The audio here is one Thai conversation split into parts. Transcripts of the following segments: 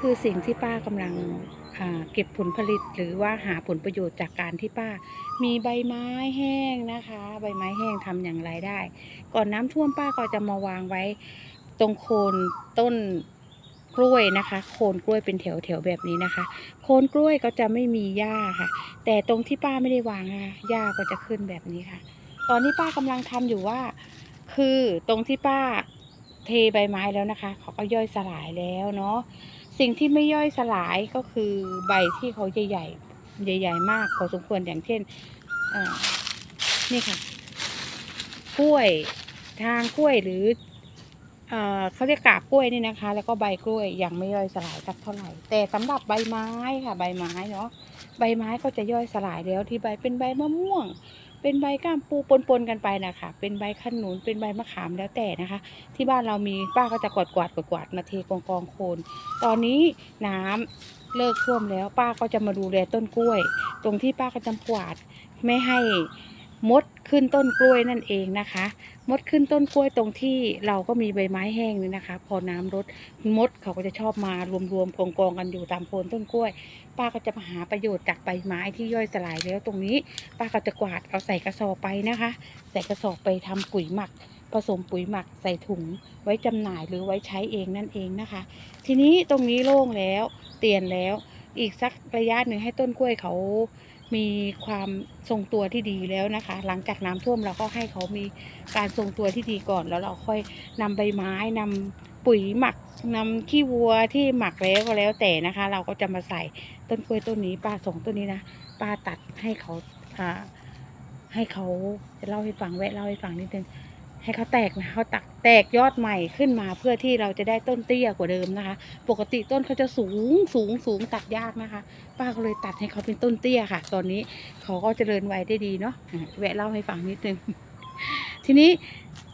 คือสิ่งที่ป้ากำลังเก็บผลผลิตหรือว่าหาผลประโยชน์จากการที่ป้า มีใบไม้แห้งนะคะ ใบไม้แห้งทำอย่างไรได้ ก่อนน้ำท่วมป้าก็จะมาวางไว้ตรงโคนต้นกล้วยนะคะ โคนกล้วยเป็นแถวแถวๆแบบนี้นะคะ โคนกล้วยก็จะไม่มีหญ้าค่ะ แต่ตรงที่ป้าไม่ได้วางนะคะหญ้าก็จะขึ้นแบบนี้ค่ะ ตอนนี้ป้ากำลังทำอยู่ว่า คือตรงที่ป้า เทใบไม้แล้วนะคะ เขาก็ย่อยสลายแล้วเนาะสิ่งที่ไม่ย่อยสลายก็คือใบที่เขาใหญ่ๆใหญ่ๆมากพอสมควรอย่างเช่นนี่ค่ะ กล้วยทางกล้วยหรือเอเขาเรียกกาบกล้วยนี่นะคะ แล้วก็ใบกล้วยยังไม่ย่อยสลายสักเท่าไหร่ แต่สำหรับใบไม้ค่ะ ใบไม้เนาะใบไม้ก็จะย่อยสลายแล้วที่ใบเป็นใบมะม่วง เป็นใบก้ามปูปนๆกันไปนะคะเป็นใบขนุนเป็นใบมะขามแล้วแต่นะคะ ที่บ้านเรามีป้าก็จะกวาดกวาดกวาดกวาดมาเทกองกองโคน ตอนนี้น้ำเลิกท่วมแล้วป้าก็จะมาดูแลต้นกล้วย ตรงที่ป้าก็จะกวาดไม่ให้ มดขึ้นต้นกล้วยนั่นเองนะคะ มดขึ้นต้นกล้วยตรงที่เราก็มีใบไม้แห้งนี่นะคะ พอน้ำลดมดเขาก็จะชอบมารวมๆกองๆกันอยู่ตามโคนต้นกล้วย ป้าก็จะมาหาประโยชน์จากใบไม้ที่ย่อยสลายแล้วตรงนี้ ป้าก็จะกวาดเอาใส่กระสอบไปนะคะ ใส่กระสอบไปทำปุ๋ยหมัก ผสมปุ๋ยหมักใส่ถุง ไว้จำหน่ายหรือไว้ใช้เองนั่นเองนะคะ ทีนี้ตรงนี้โล่งแล้วเตียนแล้วอีกสักระยะหนึ่งให้ต้นกล้วยเขา มีความทรงตัวที่ดีแล้วนะคะ หลังจากน้ำท่วมเราก็ให้เขามีการทรงตัวที่ดีก่อน แล้วเราค่อยนำใบไม้นำปุ๋ยหมักนำขี้วัวที่หมักแล้วก็แล้วแต่นะคะ เราก็จะมาใส่ต้นกล้วยต้นนี้ป้าส่งต้นนี้นะป้าตัดให้เขาอ่าให้เขาจะเล่าให้ฟังแวะเล่าให้ฟังนิดนึง ให้เขาแตกนะเขาตักแตกยอดใหม่ขึ้นมาเพื่อที่เราจะได้ต้นเตี้ยกว่าเดิมนะคะ ปกติต้นเขาจะสูงสูงสูงตัดยากนะคะ ป้าก็เลยตัดให้เขาเป็นต้นเตี้ยค่ะ ตอนนี้เขาก็เจริญวัยได้ดีเนาะแวะเล่าให้ฟังนิดนึง ทีนี้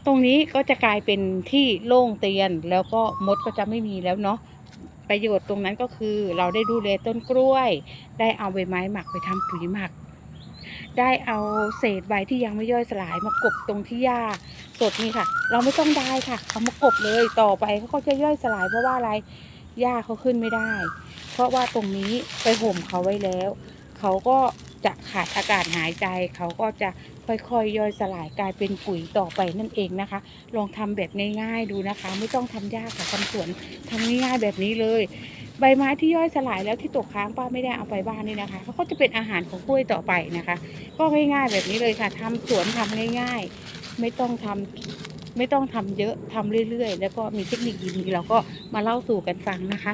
ตรงนี้ก็จะกลายเป็นที่โล่งเตียนแล้วก็มดก็จะไม่มีแล้วเนาะประโยชน์ตรงนั้นก็คือเราได้ดูแลต้นกล้วย ได้เอาใบไม้หมักไปทำปุ๋ยหมัก ได้เอาเศษใบที่ยังไม่ย่อยสลายมากบตรงที่หญ้าสดนี่ค่ะ เราไม่ต้องได้ค่ะเอามากบเลยต่อไปเขาก็จะย่อยสลายเพราะว่าอะไรหญ้าเขาขึ้นไม่ได้ เพราะว่าตรงนี้ไปห่มเขาไว้แล้ว เขาก็จะขาดอากาศหายใจ เขาก็จะค่อยๆย่อยสลายกลายเป็นปุ๋ยต่อไปนั่นเองนะคะ ลองทำแบบง่ายๆดูนะคะ ไม่ต้องทำยากค่ะทำสวนทำง่ายๆแบบนี้เลย ใบไม้ที่ย่อยสลายแล้วที่ตกค้างป้าไม่ได้เอาไปบ้านนี่นะคะเขาก็จะเป็นอาหารของกล้วยต่อไปนะคะ ก็ง่ายๆแบบนี้เลยค่ะทำสวนทำง่าย ๆ ไม่ต้องทำไม่ต้องทำเยอะทำเรื่อยๆ แล้วก็มีเทคนิคดีๆเราก็มาเล่าสู่กันฟังนะคะ